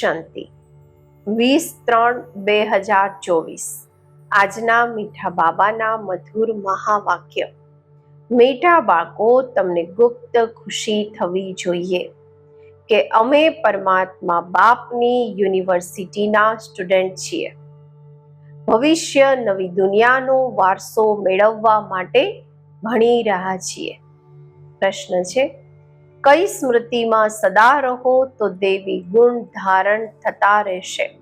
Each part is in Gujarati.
શાંતિ. વીસ ત્રણ બે હજાર ચોવીસ. આજના મીઠા બાબાના મધુર મહાવાક્ય. મીઠા બાળકો, તમને ગુપ્ત ખુશી થવી જોઈએ કે અમે પરમાત્મા બાપની યુનિવર્સિટીના સ્ટુડન્ટ છીએ. ભવિષ્ય નવી દુનિયાનો વારસો મેળવવા માટે ભણી રહ્યા છીએ. પ્રશ્ન છે કઈ સ્મૃતિમાં સદા રહો તો દેવી ગુણ ધારણ થતા રહેશે.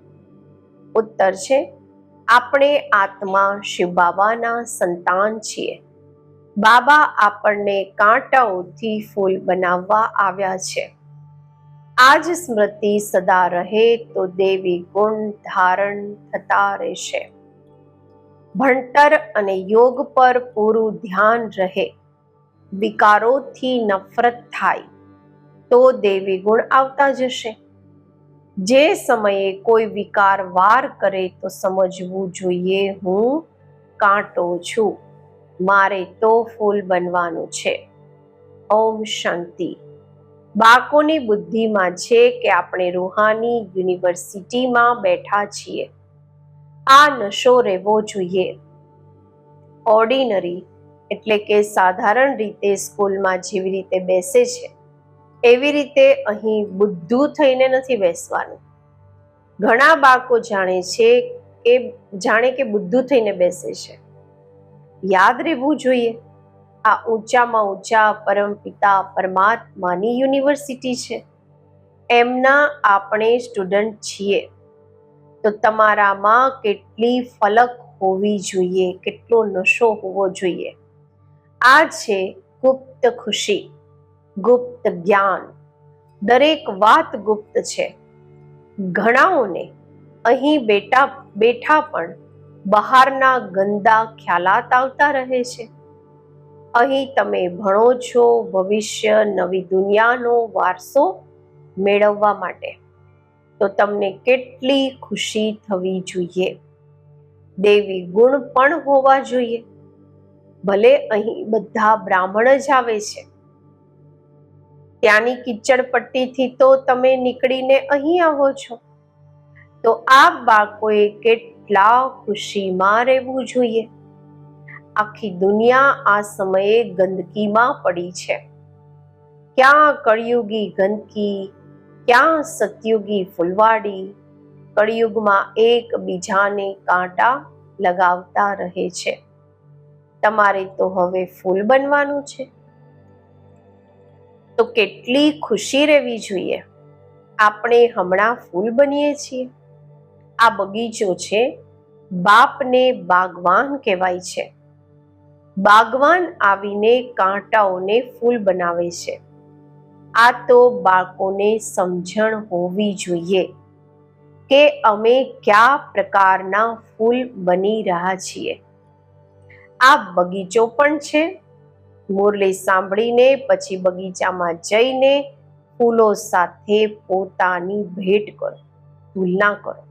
ઉત્તર છે, આપણે આત્મા શિવ બાબાના સંતાન છીએ. બાબા આપણને કાંટાઓથી ફૂલ બનાવવા આવ્યા છે. આ જ સ્મૃતિ સદા રહે તો દેવી ગુણ ધારણ થતા રહેશે. ભણતર અને યોગ પર પૂરું ધ્યાન રહે. વિકારોથી નફરત થાય, તો દેવી ગુણ આવતા જશે. જે સમયે કોઈ વિકાર વાર કરે તો સમજવું જોઈએ, હું કાંટો છું, મારે તો ફૂલ બનવાનું છે. ઓમ શાંતિ. બાળકોની બુદ્ધિમાં છે કે આપણે રૂહાની યુનિવર્સિટીમાં બેઠા છીએ. આ નશો રહેવો જોઈએ. ઓર્ડિનરી એટલે કે સાધારણ રીતે સ્કૂલમાં જેવી રીતે બેસે છે, એવી રીતે અહીં બુદ્ધુ થઈને નથી બેસવાનું. ઘણા બાળકો જાણે છે કે, જાણે કે બુદ્ધુ થઈને બેસે છે. યાદ રહેવું જોઈએ, આ ઊંચામાં ઊંચા પરમપિતા પરમાત્માની યુનિવર્સિટી છે. એમના આપણે સ્ટુડન્ટ છીએ. તો તમારામાં કેટલી ફલક હોવી જોઈએ, કેટલો નશો હોવો જોઈએ. આ છે ગુપ્ત ખુશી, ગુપ્ત જ્ઞાન, દરેક વાત ગુપ્ત છે. ઘણાઓને અહીં બેટા, બેઠા પણ બહારના ગંદા ખ્યાલાત આવતા રહે છે. અહીં તમે ભણો છો, ભવિષ્ય નવી દુનિયાનો વારસો મેળવવા માટે. તો તમને કેટલી ખુશી થવી જોઈએ? દેવી ગુણ પણ હોવા જોઈએ. ભલે અહીં બધા બ્રાહ્મણ જ આવે છે. ત્યાંની કિચડ પટ્ટીથી તો તમે નીકળીને અહીં આવો છો. તો આ બાળકોએ કેટલા ખુશીમાં રહેવું જોઈએ. આખી દુનિયા આ સમયે ગંદકીમાં પડી છે. ક્યાં કળિયુગી ગંદકી, ક્યાં સતયુગી ફૂલવાડી, કળિયુગમાં એકબીજાને કાંટા લગાવતા રહે છે. તમારે તો હવે ફૂલ બનવાનું છે. તો કેટલી ખુશી રહેવી જોઈએ. આપણે હમણાં ફૂલ બનીએ છીએ. આ બગીચો છે બાપને બાગવાન કહેવાય છે. બાગવાન આવીને કાંટાઓને ફૂલ બનાવે છે. આ તો બાળકોને સમજણ હોવી જોઈએ કે અમે કયા પ્રકારના ફૂલ બની રહ્યા છીએ. આ બગીચો પણ છે. મુરલી સાંભળીને, પછી બગીચામાં જઈને ફૂલો સાથે પોતાની ભેટ કરો, તુલના કરો.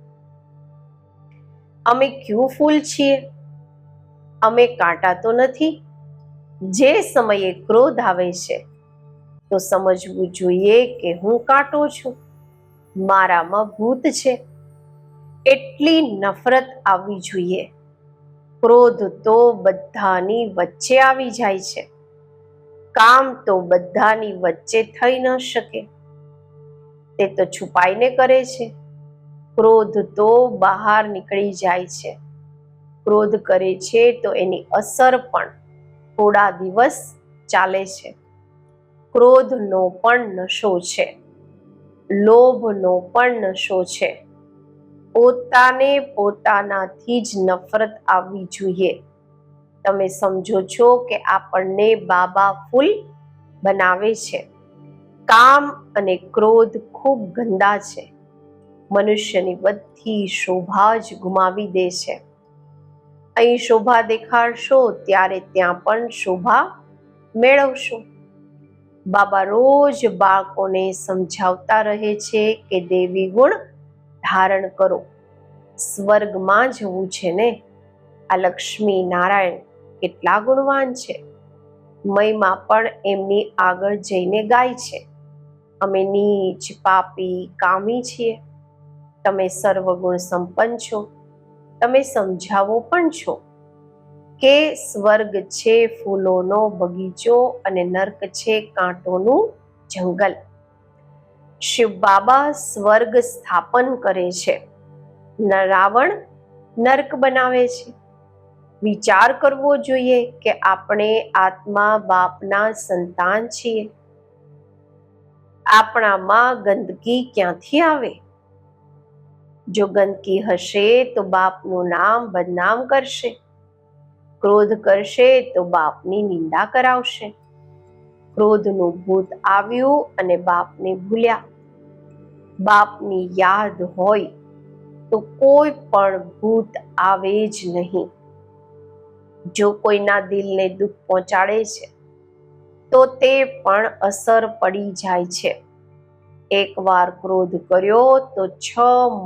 અમે ક્યું ફૂલ છીએ? અમે કાંટા તો નથી. જે સમયે ક્રોધ આવે છે, તો સમજવું જોઈએ કે હું કાંટો છું. મારામાં ભૂત છે. એટલી નફરત આવવી જોઈએ. ક્રોધ તો બધાની વચ્ચે આવી જાય છે. કામ તો બધાની વચ્ચે થઈ ન શકે. તે તો છુપાઈને કરે છે. ક્રોધ તો બહાર નીકળી જાય છે. ક્રોધ કરે છે તો એની અસર પણ થોડા દિવસ ચાલે છે. ક્રોધનો પણ નશો છે. લોભનો પણ નશો છે. પોતાને પોતાનાથી જ નફરત આવવી જોઈએ. તમે સમજો છો કે આપણને બાબા ફૂલ બનાવે છે. કામ અને ક્રોધ ખૂબ ગંદા છે. મનુષ્યની બધી શોભા જ ગુમાવી દે છે. અહીં શોભા દેખાડશો ત્યારે ત્યાં પણ શોભા મેળવશો. બાબા રોજ બાળકોને સમજાવતા રહે છે કે દેવી ગુણ ધારણ કરો. સ્વર્ગમાં જવું છે ને? આ લક્ષ્મી નારાયણ કેટલા ગુણવાન છે. મયમાં પણ એમની આગળ જઈને ગાય છે. અમે નીચ, પાપી, કામી છીએ. તમે સર્વગુણ સંપન્ન છો. તમે સમજાવો પણ છો કે સ્વર્ગ છે ફૂલોનો બગીચો અને નર્ક છે કાંટોનું જંગલ. શિવ બાબા સ્વર્ગ સ્થાપન કરે છે. ન રાવણ નર્ક બનાવે છે. વિચાર કરવો જોઈએ કે આપણે આત્મા બાપના સંતાન છીએ. આપણામાં ગંદકી ક્યાંથી આવે? જો ગંદકી હશે તો બાપનું નામ બદનામ કરશે. ક્રોધ કરશે તો બાપની નિંદા કરાવશે. ક્રોધનું ભૂત આવ્યું અને બાપને ભૂલ્યા. બાપની યાદ હોય તો કોઈ પણ ભૂત આવે જ નહીં. જો કોઈના દિલને દુઃખ પહોંચાડે છે, તો તે પણ અસર પડી જાય છે. એકવાર ક્રોધ કર્યો તો છ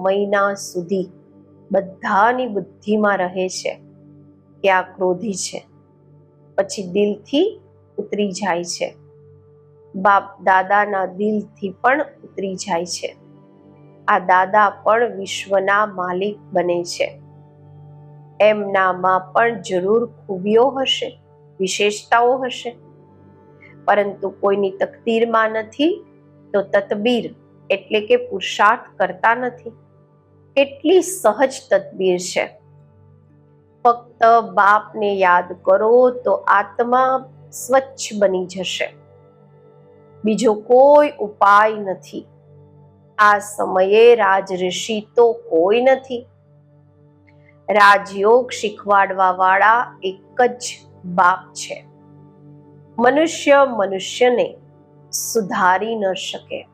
મહિના સુધી બધાની બુદ્ધિમાં રહે છે કે આ ક્રોધી છે. પછી દિલથી ઉતરી જાય છે. બાપ દાદાના દિલથી પણ ઉતરી જાય છે. આ દાદા પણ વિશ્વના માલિક બને છે. એમનામાં પણ જરૂર ખૂબીઓ હશે, વિશેષતાઓ હશે. પરંતુ કોઈની તકદીરમાં નથી, તો તતબીર એટલે કે પુરુષાર્થ કરતા નથી. કેટલી સહજ તદબીર છે. ફક્ત બાપને યાદ કરો તો આત્મા સ્વચ્છ બની જશે. બીજો કોઈ ઉપાય નથી. આ સમયે રાજઋષિ તો કોઈ નથી. રાજયોગ શીખવાડવા વાળા એક જ બાપ છે. મનુષ્ય મનુષ્યને સુધારી ન શકે.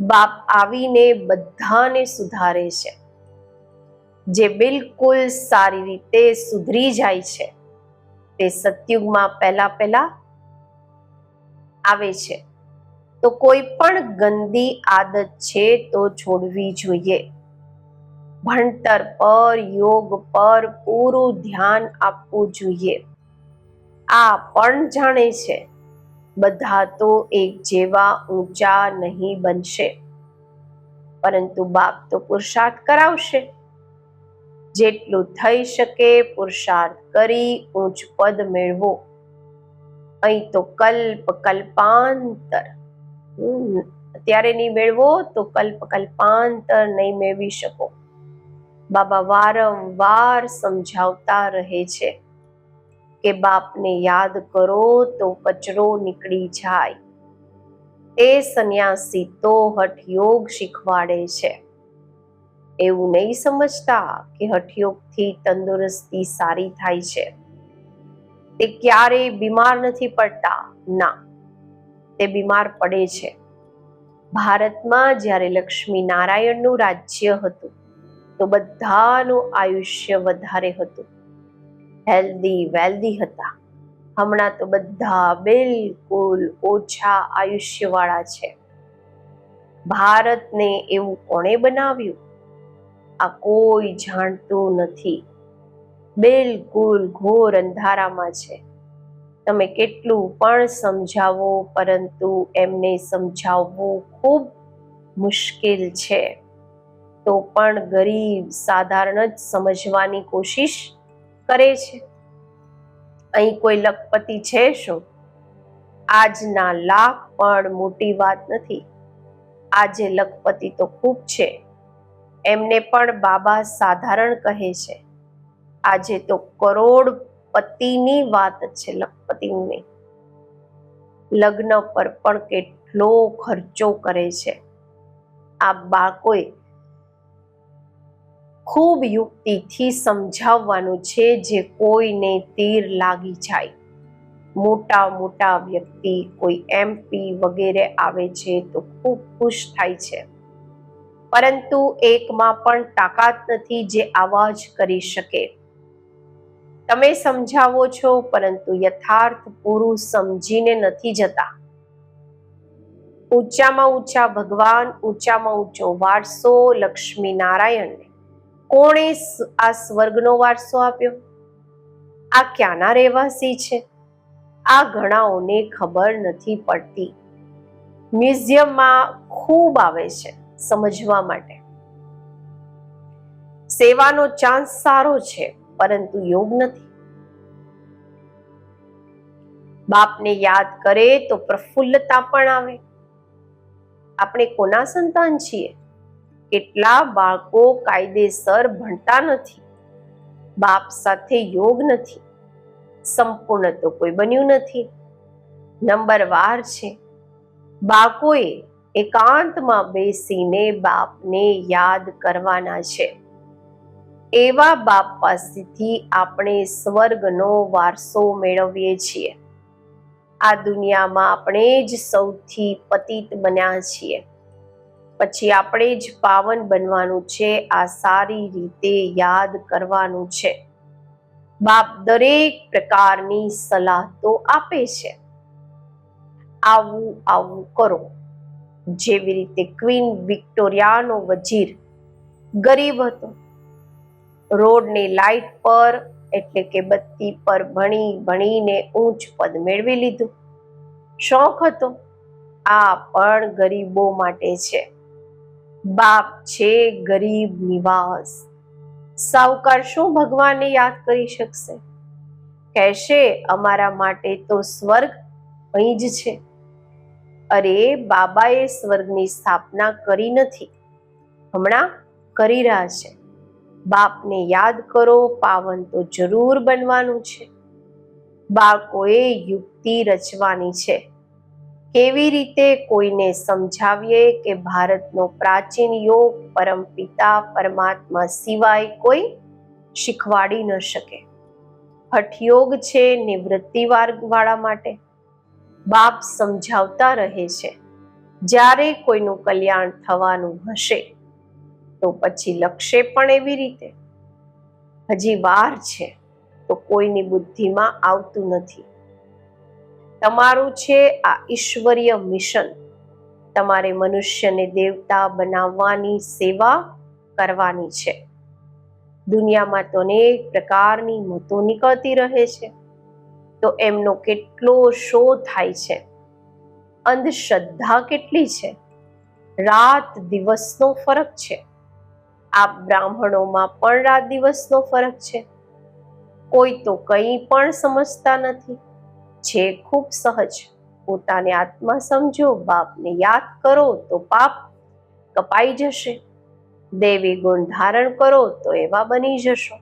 બાપ આવીને બધાને સુધારે છે. જે બિલકુલ સારી રીતે સુધરી જાય છે, તે સતયુગમાં પહેલા પહેલા આવે છે. તો કોઈ પણ ગંદી આદત છે તો છોડવી જોઈએ. ભણતર પર, યોગ પર પૂરું ધ્યાન આપવું જોઈએ. આ પણ જાણે છે. બધા તો એક જેવા ઊંચા નહીં બનશે. પરંતુ બાપ તો પુરુષાર્થ કરાવશે. જેટલું થઈ શકે પુરુષાર્થ કરી ઊંચ પદ મેળવો. અહીં તો કલ્પ, કલ્પાંતર. અત્યારે નહીં મેળવો તો કલ્પ, કલ્પાંતર નહીં મેળવી શકો. બાબા વારંવાર સમજાવતા રહે છે કે બાપને યાદ કરો તો કચરો નીકળી જાય. એ સંન્યાસી તો હઠયોગ શીખવાડે છે. એવું નહીં સમજતા કે હઠયોગથી તંદુરસ્તી સારી થાય છે. તે ક્યારેય બીમાર નથી પડતા. ના, તે બીમાર પડે છે. ભારતમાં જ્યારે લક્ષ્મી નારાયણનું રાજ્ય હતું, તો બધાનું આયુષ્ય વધારે હતું. હેલ્ધી, વેલ્ધી હતા. હમણાં તો બધા બિલકુલ ઓછા આયુષ્યવાળા છે. ભારતને એવું કોણે બનાવ્યું? આ કોઈ જાણતું નથી. બિલકુલ ઘોર અંધારામાં છે. તમે કેટલું પણ સમજાવો, પરંતુ એમને સમજાવવું ખૂબ મુશ્કેલ છે. તો પણ ગરીબ સાધારણ જ સમજવાની કોશિશ કરે છે. અહીં કોઈ લખપતિ છે શું? આજના લાખ પણ મોટી વાત નથી. આજે લખપતિ તો ખૂબ છે. એમને પણ બાબા સાધારણ કહે છે. આજે તો કરોડપતિની વાત છે લખપતિની. લગ્ન પર પણ કેટલો ખર્ચો કરે છે. આ બાળકોએ ખૂબ યુક્તિથી સમજાવવાનું છે જે કોઈને તીર લાગી જાય. મોટા મોટા વ્યક્તિ, કોઈ એમપી વગેરે આવે છે તો ખૂબ ખુશ થાય છે. પરંતુ એકમાં પણ તાકાત નથી જે આવાજ કરી શકે. તમે સમજાવો છો, પરંતુ યથાર્થ પૂરું સમજીને નથી જતા. ઊંચામાં ઊંચા ભગવાન, ઊંચામાં ઊંચો વારસો, લક્ષ્મી નારાયણને કોણે આ સ્વર્ગનો વારસો આપ્યો? આ ક્યાંના રહેવાસી છે? આ ઘણાઓને ખબર નથી પડતી. મ્યુઝિયમમાં ખૂબ આવે છે સમજવા માટે. સેવાનો ચાન્સ સારો છે. પરંતુ યોગ નથી. બાપને યાદ કરે તો પ્રફુલ્લતા પણ આવે. આપણે કોના સંતાન છીએ? કેટલા બાળકો કાયદેસર ભણતા નથી. બાપ સાથે યોગ નથી. સંપૂર્ણ તો કોઈ બન્યું નથી. નંબર વાર છે. બાળકોએ એકાંતમાં બેસીને બાપને યાદ કરવાના છે. એવા બાપ પાસેથી આપણે સ્વર્ગનો વારસો મેળવીએ છીએ. આ દુનિયામાં આપણે જ સૌથી પતિત બન્યા છીએ. પછી આપણે જ પાવન બનવાનું છે, આ સારી રીતે યાદ કરવાનું છે. બાપ દરેક પ્રકારની સલાહ તો આપે છે. આવું આવું કરો. જેવી રીતે ક્વીન વિક્ટોરિયાનો વજીર ગરીબ હતો. રોડની લાઈટ પર, એટલે કે બત્તી પર ભણી, ભણીને ઊંચ પદ મેળવી લીધું. શોખ હતો. આ પણ ગરીબો માટે છે. બાપ છે ગરીબ નિવાસ. સાવકાર શું ભગવાનને યાદ કરી શકશે? કહેશે, અમારા માટે તો સ્વર્ગ અહીં જ છે. અરે, બાબાએ સ્વર્ગની સ્થાપના કરી નથી. હમણાં કરી રહ્યા છે. બાપને યાદ કરો, પાવન તો જરૂર બનવાનું છે. બાળકોએ યુક્તિ રચવાની છે. કેવી રીતે કોઈને સમજાવીએ કે ભારતનો પ્રાચીન યોગ પરમપિતા પરમાત્મા સિવાય કોઈ શીખવાડી ન શકે. હઠયોગ છે નિવૃત્તિ વાળા માટે. બાપ સમજાવતા રહે છે. જ્યારે કોઈનું કલ્યાણ થવાનું હશે તો પછી લક્ષે પણ એવી રીતે. હજી વાર છે, તો કોઈની બુદ્ધિમાં આવતું નથી. તમારું છે આ ઈશ્વરીય મિશન. તમારે મનુષ્યને દેવતા બનાવવાની સેવા કરવાની છે. દુનિયામાં તો અનેક પ્રકારની મતો નીકળતી રહે છે. તો એમનો કેટલો શો થાય છે? અંધશ્રદ્ધા કેટલી છે? રાત દિવસનો ફરક છે. આ બ્રાહ્મણોમાં પણ રાત દિવસનો ફરક છે. કોઈ તો કંઈ પણ સમજતા નથી. છે ખૂબ સહજ પોતાને આત્મા સમજો, બાપને યાદ કરો તો પાપ કપાઈ જશે. દેવી ગુણ ધારણ કરો તો એવા બની જશો.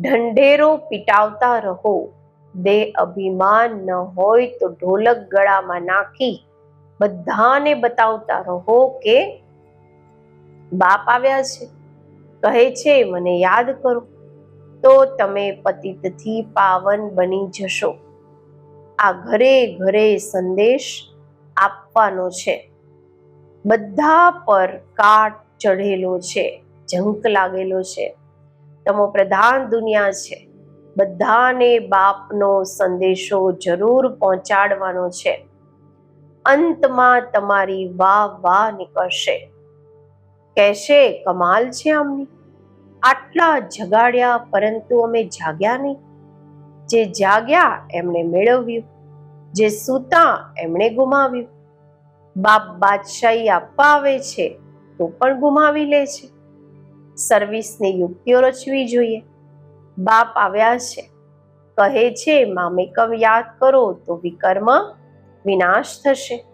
ઢંઢેરો પીટાવતા રહો. દે અભિમાન ન હોય તો ઢોલક ગળામાં નાખી બધાને બતાવતા રહો કે બાપ આવ્યા છે. કહે છે, મને યાદ કરો. તો તમે પતિતથી પાવન બની જશો. આ ઘરે ઘરે સંદેશ આપવાનો છે. બધા પર કાટ ચઢેલો છે, ઝંક લાગેલો છે. તમો પ્રધાન દુનિયા છે. બધાને બાપનો સંદેશો જરૂર પહોંચાડવાનો છે. અંતમાં તમારી વાહ વાહ નીકળશે. કહેશે, કમાલ છે આમની. આટલા જગાડ્યા, પરંતુ અમે જાગ્યા નહીં. જે જાગ્યા, એમણે મેળવ્યું. જે સૂતા, એમણે ગુમાવ્યું. બાપ બાદશાહી આપવા આવે છે, તો પણ ગુમાવી લે છે. સર્વિસની યુક્તિઓ રચવી જોઈએ. બાપ આવ્યા છે. કહે છે મામેકમ યાદ કરો, તો વિકર્મ વિનાશ થશે.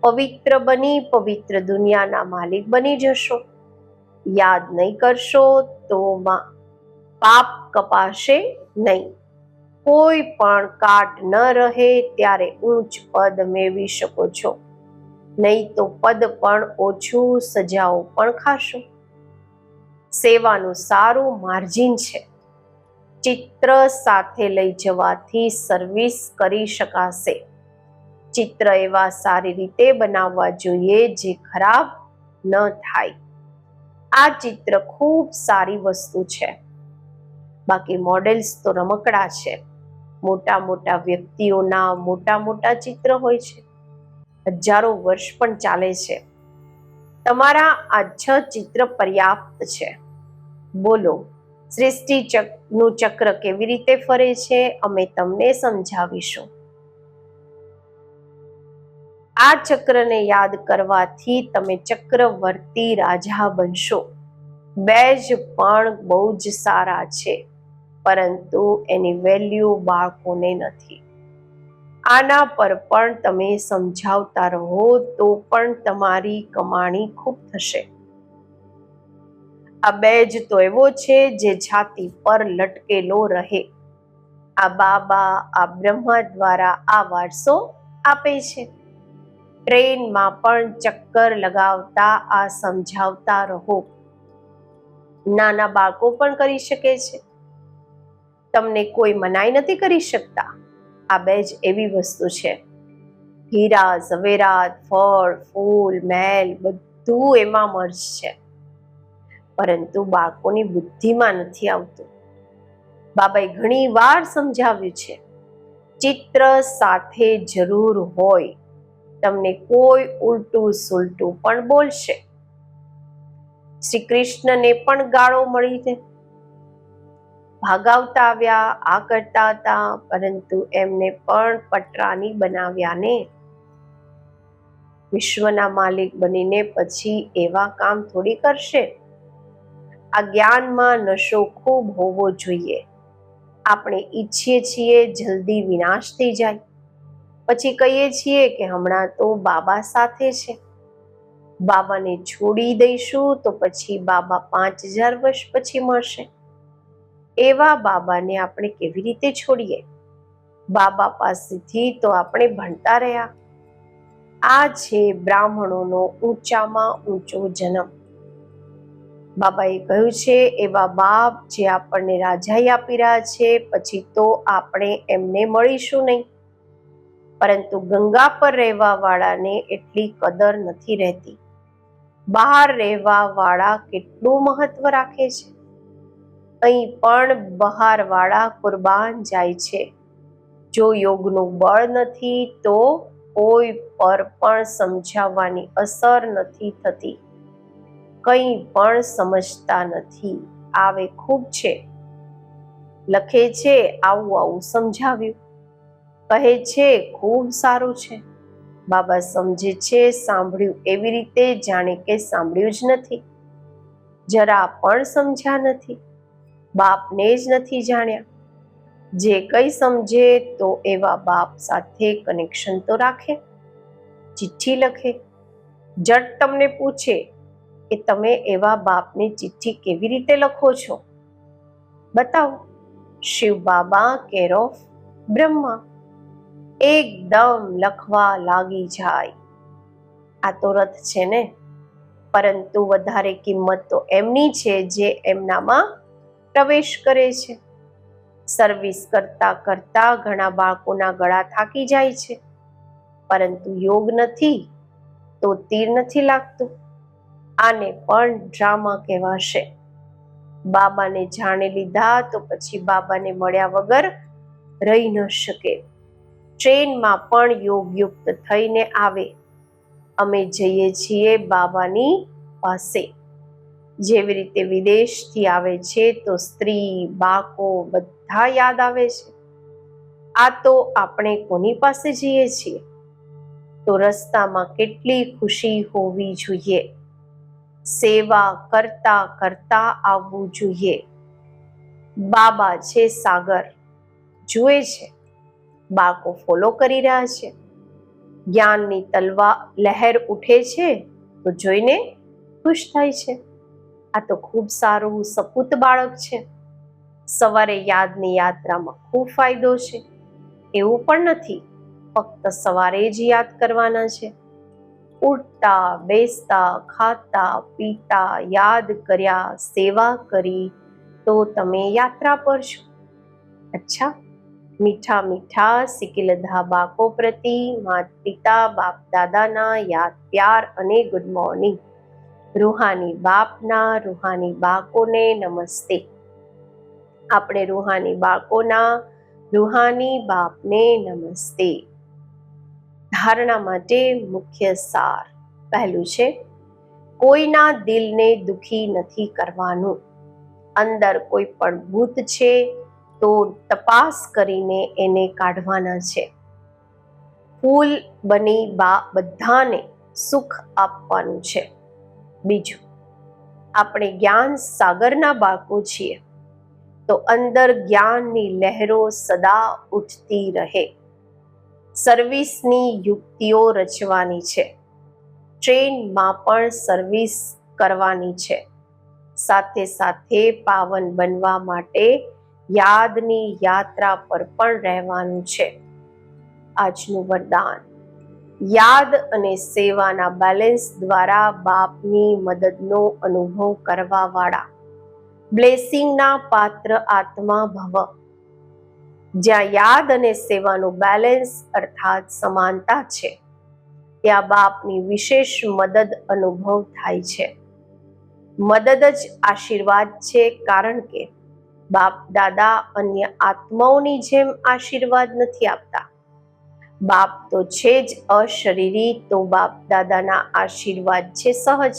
પવિત્ર બની, પવિત્ર દુનિયાના માલિક બની જશો. યાદ નહીં કરશો તો પાપ કપાશે નહીં. કોઈ પણ કાટ ન રહે ત્યારે ઊંચ પદ મેળવી શકો છો. નહીં તો પદ પણ ઓછું સજાઓ પણ ખાશો. સેવાનું સારું માર્જિન છે. ચિત્ર સાથે લઈ જવાથી સર્વિસ કરી શકાશે. ચિત્ર એવા સારી રીતે બનાવવા જોઈએ જે ખરાબ ન થાય. આ ચિત્ર ખૂબ સારી વસ્તુ છે. બાકી મોડેલ્સ તો રમકડા છે. મોટા મોટા વ્યક્તિઓના મોટા મોટા ચિત્ર હોય છે. હજારો વર્ષ પણ ચાલે છે. તમારા આ છ ચિત્ર પર્યાપ્ત છે. બોલો સૃષ્ટિ ચક્ર કેવી રીતે ફરે છે? અમે તમને સમજાવીશું. આ ચક્રને યાદ કરવાથી તમે ચક્રવર્તી રાજા બનશો. બે જ પણ બહુ જ સારા છે, પરંતુ એની વેલ્યુ બાળકોને નથી. આના પર પણ તમે સમજાવતા રહો તો પણ તમારી કમાણી ખૂબ થશે. આ બેજ તો એવો છે જે છાતી પર લટકેલો રહે. આ બાબા આ બ્રહ્મા દ્વારા આ વારસો આપે છે. ટ્રેનમાં પણ ચક્કર લગાવતા આ સમજાવતા રહો. નાના બાળકો પણ કરી શકે છે. તમને કોઈ મનાઈ નથી કરી શકતા. આ બે જ એવી વસ્તુ છે. હીરા, ઝવેરાત, ફળ, ફૂલ મહેલ બધું એમાં મર્જ છે. પરંતુ બાળકોની બુદ્ધિમાં નથી આવતું. બાબાએ ઘણી વાર સમજાવ્યું છે. ચિત્ર સાથે જરૂર હોય. તમને કોઈ ઉલટું સુલટું પણ બોલશે. શ્રી કૃષ્ણને પણ ગાળો મળી છે ભાગાવતા આવ્યા, આ કરતા હતા, પરંતુ એમને પણ પટરાની બનાવ્યા વિશ્વના માલિક બનીને પછી એવા કામ થોડી કરશે. આ જ્ઞાનમાં નશો ખૂબ હોવો જોઈએ. આપણે ઈચ્છીએ છીએ જલ્દી વિનાશ થઈ જાય. પછી કહીએ છીએ કે હમણાં તો બાબા સાથે છે. બાબાને છોડી દઈશું તો પછી બાબા પાંચ હજાર વર્ષ પછી મળશે. એવા બાબાને આપણે કેવી રીતે છોડીએ? બાબા પાસેથી તો આપણે ભણતા રહ્યા. આ છે બ્રાહ્મણોનો ઊંચામાં ઊંચો જન્મ. બાબાએ કહ્યું છે, એવા બાપ જે આપણને રાજાઈ આપી રહ્યા છે, પછી તો આપણે એમને મળીશું નહીં. પરંતુ ગંગા પર રહેવા વાળાને એટલી કદર નથી રહેતી. બહાર રહેવા વાળા કેટલું મહત્વ રાખે છે? અહીં પણ બહાર વાળા કુરબાન જાય છે. જો યોગનું બળ નથી, તો કોઈ પર પણ સમજાવવાની અસર નથી થતી. કંઈ પણ સમજતા નથી. આવે ખૂબ છે. લખે છે, આવું આવું સમજાવ્યું. કહે છે, ખૂબ સારું છે. બાબા સમજે છે, સાંભળ્યું એવી રીતે જાણે કે સાંભળ્યું જ નથી. જરા પણ સમજ્યા નથી. બાપને જ નથી જાણ્યા. જે કંઈ સમજે તો એવા બાપ સાથે કનેક્શન તો રાખે. ચિઠ્ઠી લખે. જટ તમને પૂછે કે તમે એવા બાપને ચિઠ્ઠી કેવી રીતે લખો છો? બતાવો. Shiv Baba care of Brahma. એકદમ લખવા લાગી જાય. આ તો રથ છે ને? પરંતુ વધારે કિંમત તો એમની છે જે એમનામાં પ્રવેશ કરે છે. સર્વિસ કરતા કરતા ઘણા બાળકોના ગળા થાકી જાય છે. પરંતુ યોગ નથી, તો તીર નથી લાગતું. આને પણ ડ્રામા કહેવાશે. બાબાને જાણી લીધા તો પછી બાબાને મળ્યા વગર રહી ન શકે. ટ્રેનમાં પણ યોગયુક્ત થઈને આવે. અમે જઈએ છીએ બાબાની પાસે. જેવી રીતે વિદેશથી આવે છે તો સ્ત્રી બાકો બધા યાદ આવે છે. આ તો આપણે કોની પાસે જઈએ છીએ? તો રસ્તામાં કેટલી ખુશી હોવી જોઈએ? સેવા કરતા કરતા આવવું જોઈએ. બાબા છે સાગર. જુએ છે. બાળકો ફોલો કરી રહ્યા છે. જ્ઞાનની તલવા લહેર ઉઠે છે તો જોઈને ખુશ થાય છે. આ તો ખૂબ સારું સપૂત બાળક છે. સવારે યાદની યાત્રામાં ખૂબ ફાયદો છે. એવું પણ નથી, ફક્ત સવારે જ યાદ કરવાના છે. ઉઠતા, બેસતા, ખાતા, પીતા, યાદ કર્યા, સેવા કરી, તો તમે યાત્રા પર છો. અચ્છા. મીઠા મીઠા સિકિલધા બાકો પ્રતિ માત પિતા બાપ દાદાના યાદ, પ્યાર અને ગુડ મોર્નિંગ રૂહાની બાપના, રૂહાની બાકોને નમસ્તે. આપણે રૂહાની બાળકોના, રૂહાની બાપને નમસ્તે. ધારણા માટે મુખ્ય સાર પહેલું છે, કોઈના દિલને દુખી નથી કરવાનું. અંદર કોઈ પણ ભૂત છે તો તપાસ કરીને એને કાઢવાના છે. ફૂલ બની બા બધાને સુખ આપવાનું છે. બીજું, આપણે જ્ઞાન સાગરના બાળકો છીએ, તો અંદર જ્ઞાનની લહેરો સદા ઉઠતી રહે. સર્વિસની યુક્તિઓ રચવાની છે. ટ્રેનમાં પણ સર્વિસ કરવાની છે. સાથે સાથે પાવન બનવા માટે યાદની યાત્રા પર પણ રહેવાનું છે. આજનું વરદાન. યાદ અને સેવાના બેલેન્સ દ્વારા બાપની મદદનો અનુભવ કરવા વાળા બ્લેસિંગના પાત્ર આત્મા ભવ. જ્યાં યાદ અને સેવાનું બેલેન્સ અર્થાત સમાનતા છે, ત્યાં બાપની વિશેષ મદદ અનુભવ થાય છે. મદદ જ આશીર્વાદ છે કારણ કે બાપ, દાદા અન્ય આત્માઓની જેમ આશીર્વાદ નથી આપતા. બાપ તો છે જ અશરીરી, તો બાપ દાદાના આશીર્વાદ છે સહજ.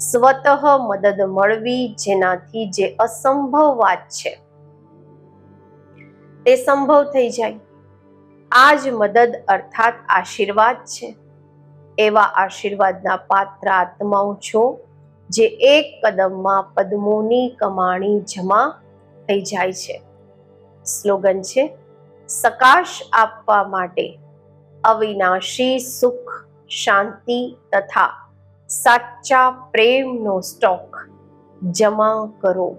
સ્વતઃ મદદ મળવી જેનાથી જે અસંભવ વાત છે. તે સંભવ થઈ જાય. આ જ મદદ અર્થાત આશીર્વાદ છે. એવા આશીર્વાદના પાત્ર આત્માઓ છો જે એક કદમમાં પદ્મોની કમાણી જમા થઈ જાય છે. સ્લોગન છે, સકાશ આપવા માટે અવિનાશી સુખ, શાંતિ તથા સાચા પ્રેમનો સ્ટોક જમા કરો.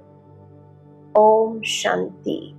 ઓમ શાંતિ.